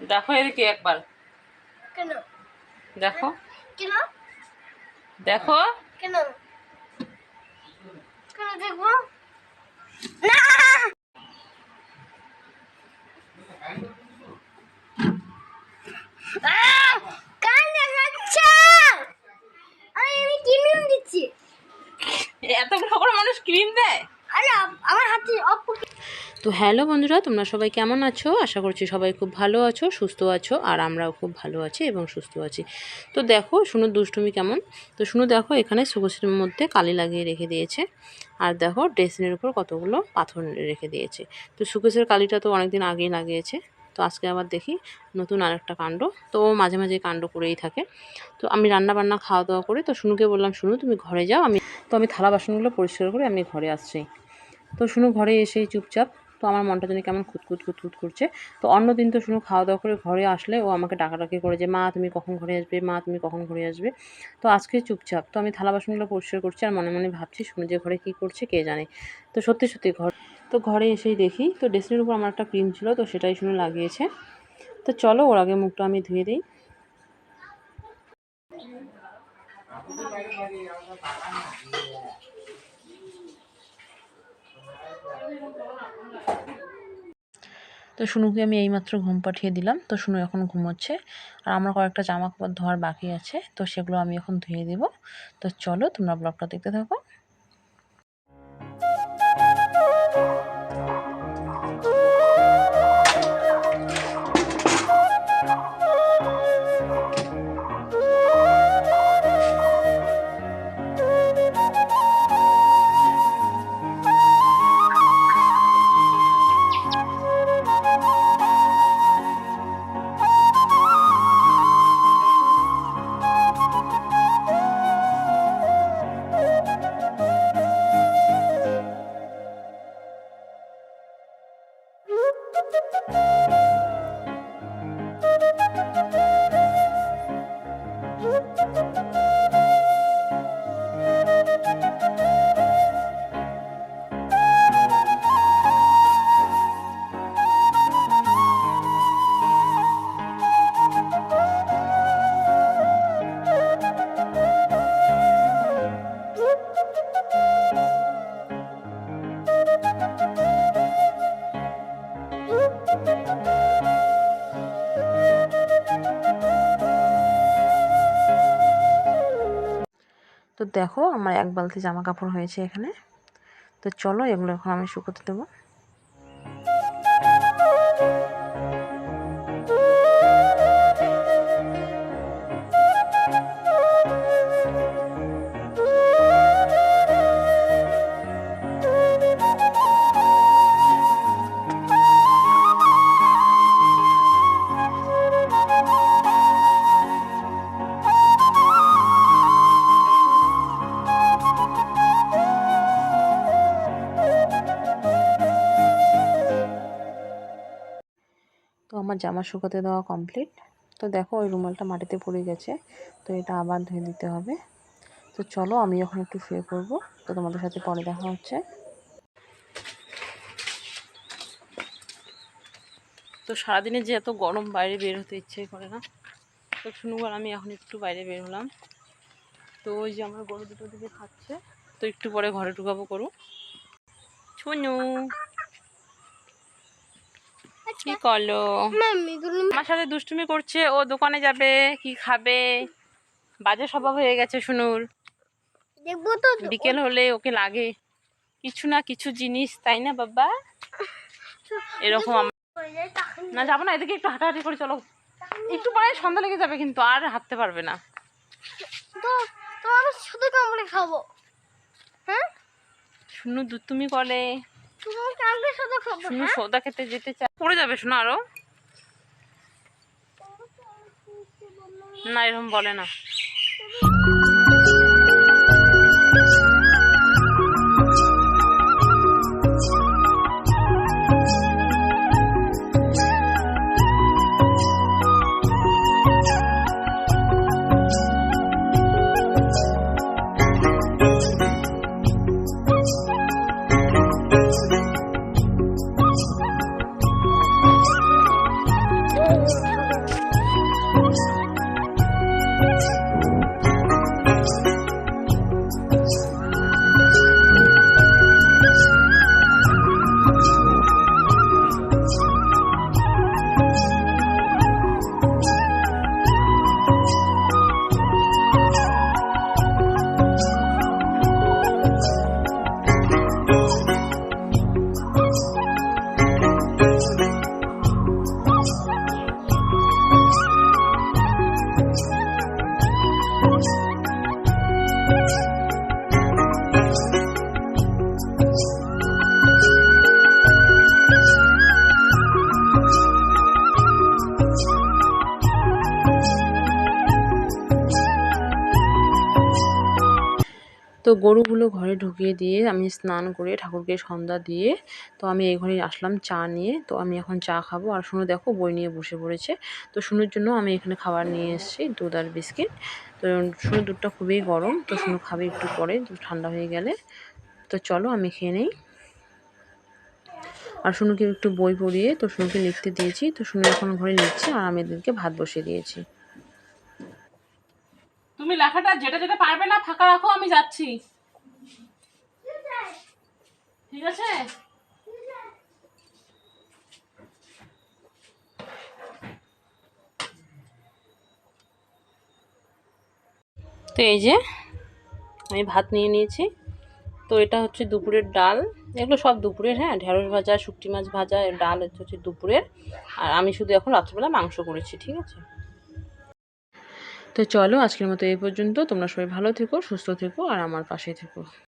দেখো এদিকে একবার। কেন? দেখো। কেন? দেখো। কেন? কেন দেখব? না! এতগুলো করে মানুষ ক্রিম দেয়? আরে আমার হাতে অপ্পু তো হ্যালো বন্ধুরা, তোমরা সবাই কেমন আছো? আশা করছি সবাই খুব ভালো আছো, সুস্থ আছো, আর আমরাও খুব ভালো আছি এবং সুস্থ আছি। তো দেখো শুনো দুষ্টুমি কেমন? তো শুনো দেখো, এখানে সুগোসের মধ্যে কালি লাগিয়ে রেখে দিয়েছে। আর দেখো, ড্রেসিনের উপর কতগুলো পাথর রেখে দিয়েছে। তো সুকেশের কালিটা তো অনেকদিন আগেই লাগিয়েছে। তো আজকে আবার দেখি নতুন আরেকটা কাণ্ড। তো ও মাঝে মাঝে কাণ্ড করেই থাকে। তো আমি রান্না বান্না খাওয়া দাওয়া করে। তো শুনুকে বললাম, শুনু, তুমি ঘরে যাও। আমি, তো আমি থালা বাসনগুলো পরিষ্কার করে আমি ঘরে আসছি। তো শুনু ঘরে এসেই চুপচাপ তো আমার মনটা জানি কেমন খুঁতখুত খুঁতখুত করছে। তো অন্য দিন তো শুনু খাওয়া দাওয়া করে ঘরে আসলে ও আমাকে ডাকাডাকি করে যে, মা, তুমি কখন ঘরে আসবে? মা, তুমি কখন ঘরে আসবে? তো আজকে চুপচাপ, তো আমি থালা বাসনগুলো পরিষ্কার করছি আর মনে মনে ভাবছি, শুনু যে ঘরে কী করছে কে জানে। তো সত্যি সত্যি ঘর, তো ঘরে এসেই দেখি, তো ড্রেসিনের উপর আমার একটা ক্রিম ছিল, তো সেটাই শুনে লাগিয়েছে। তো চলো ওর আগে মুখটা আমি ধুয়ে দিই। তো শুনুকে আমি এইমাত্র ঘুম পাঠিয়ে দিলাম। তো শুনু এখন ঘুমোচ্ছে। আর আমার কয়েকটা জামা কাপড় ধোয়ার বাকি আছে। তো সেগুলো আমি এখন ধুয়ে দেব। তো চলো তোমরা ব্লগটা দেখতে থাকো। তো দেখো আমার এক বালতি জামা কাপড় হয়েছে এখানে। তো চলো এগুলো এখন আমি শুকোতে দেবো। আমার জামা শুকাতে দেওয়া কমপ্লিট তো দেখো, ওই রুমালটা মাটিতে পড়ে গেছে, তো এটা আবার ধুয়ে দিতে হবে। তো চলো, আমি এখন একটু শুয়ে পড়ব। তো তোমাদের সাথে পরে দেখা হচ্ছে। তো সারাদিনে যে এত গরম বাইরে বের হতে ইচ্ছে করে না, তো শুনুবার আমি এখন একটু বাইরে বের হলাম। তো ওই যে আমার গরু দুটো দিকে খাচ্ছে, তো একটু পরে ঘরে ঢুকাবো করু শুনু কি করল? আমার সাথে দুষ্টুমি করছে ও দোকানে যাবে কি খাবে? বাজে স্বভাব হয়ে গেছে শুনুর। দেখব তো বিকেল হলে ওকে লাগে। কিছু না কিছু জিনিস তাই না বাবা? এরকম না যাব না এদিকে একটু হাঁটাহাঁটি করে চলো। একটু পরে সন্ধ্যা লেগে যাবে কিন্তু আর হাঁটতে পারবে না। শুধু কামড়ে খাব। হ্যাঁ? শুনু দুতুমি করে। শুনু হ্যাঁ? সৌদা খেতে যেতে চাই। পড়ে যাবে শোনো আরও। না এরকম বলে না। তো গরুগুলো ঘরে ঢুকিয়ে দিয়ে আমি স্নান করে ঠাকুরকে সন্ধ্যা দিয়ে তো আমি এই ঘরে আসলাম চা নিয়ে। তো আমি এখন চা খাব। আর শুনো দেখো বই নিয়ে বসে পড়েছে। তো শুনোর জন্য আমি এখানে খাবার নিয়ে এসেছি, দুধ আর বিস্কিট। তো শুনে দুধটা খুবই গরম। তো শুনু খাবে একটু পরে ঠান্ডা হয়ে গেলে। তো চলো আমি খেয়ে নেই। আর শুনুকে একটু বই পড়িয়ে তো শুনুকে লিখতে দিয়েছি। তো শুনু এখন ঘরে লিখছে আর আমি এদেরকে ভাত বসিয়ে দিয়েছি। তুমি লেখাটা যেটা যেটা পারবে না ফাঁকা রাখো, আমি যাচ্ছি। ঠিক আছে? তো এই যে, আমি ভাত নিয়ে নিয়েছি। তো এটা হচ্ছে দুপুরের ডাল। এগুলো সব দুপুরের হ্যাঁ? ঢেঁড়স ভাজা শুকটি মাছ ভাজা ডাল এটা হচ্ছে দুপুরের। আর আমি শুধু এখন রাত্রিবেলা মাংস করেছি, ঠিক আছে? তো চলো, আজকের মতো এই পর্যন্ত। তোমরা সবাই ভালো থেকো, সুস্থ থেকো, আর আমার পাশে থেকো।